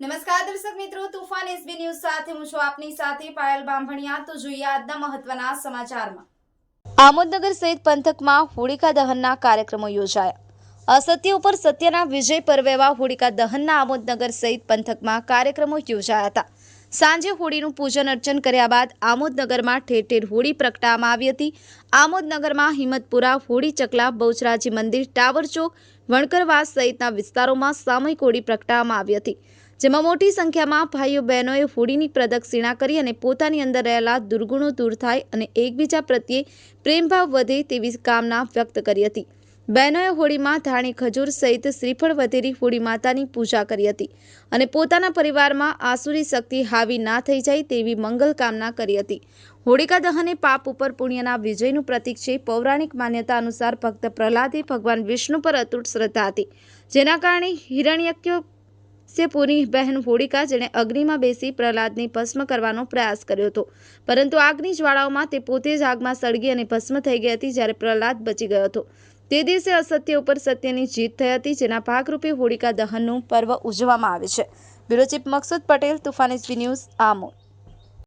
નમસ્કાર દર્શક મિત્રો, તુફાન એસબી ન્યૂઝ સાથે હું છું આપની સાથે પાયલ બાંભણિયા. તો જોઈએ આજના મહત્વના સમાચારમાં. આમોદનગર સહિત પંથકમાં હોળિકા દહનના કાર્યક્રમો યોજાયા. અસત્ય ઉપર સત્યના વિજય પર્વ એવા હોળિકા દહનના આમોદનગર સહિત પંથકમાં કાર્યક્રમો યોજાયા હતા. સાંજે હોળીનું પૂજન અર્ચન કર્યા બાદ આમોદનગરમાં ઠેર ઠેર હોળી પ્રગટાવવામાં આવી હતી. આમોદનગરમાં હિંમતપુરા, હોળી ચકલા, બહુચરાજી મંદિર, ટાવર ચોક, વણકરવાસ સહિતના વિસ્તારોમાં સામૂહિક હોળી પ્રગટાવવામાં આવી હતી. જેમાં મોટી સંખ્યામાં ભાઈઓ બહેનોએ હોળીની પ્રદક્ષિણા કરી અને પોતાની અંદર રહેલા દુર્ગુણો દૂર થાય અને એકબીજા પ્રત્યે પ્રેમભાવ વધે તેવી કામના વ્યક્ત કરી હતી. બહેનોએ હોળીમાં ધાણી, ખજૂર સહિત શ્રીફળ વધેરી હોળી માતાની પૂજા કરી હતી અને પોતાના પરિવારમાં આસુરી શક્તિ હાવી ના થઈ જાય તેવી મંગલ કામના કરી હતી. હોળિકા દહન પાપ ઉપર પુણ્યના વિજયનું પ્રતીક છે પૌરાણિક માન્યતા અનુસાર ભક્ત પ્રહલાદે ભગવાન વિષ્ણુ પર અતૂટ શ્રદ્ધા હતી. જેના કારણે હિરણ્યક્ય સે પૂરી બહેન હોળિકા જેણે અગ્નિમાં બેસી પ્રહલાદને ભસ્મ કરવાનો પ્રયાસ કર્યો હતો. પરંતુ આગની જ્વાળાઓમાં તે પોતે જ આગમાં સળગી અને ભસ્મ થઈ ગઈ હતી જ્યારે પ્રહલાદ બચી ગયો હતો. તે દિવસે અસત્ય ઉપર સત્યની જીત થઈ હતી, જેના ભાગરૂપે હોળિકા દહનનું પર્વ ઉજવવામાં આવે છે. Bureau chief Maqsood Patel, Toofan SB news Amod.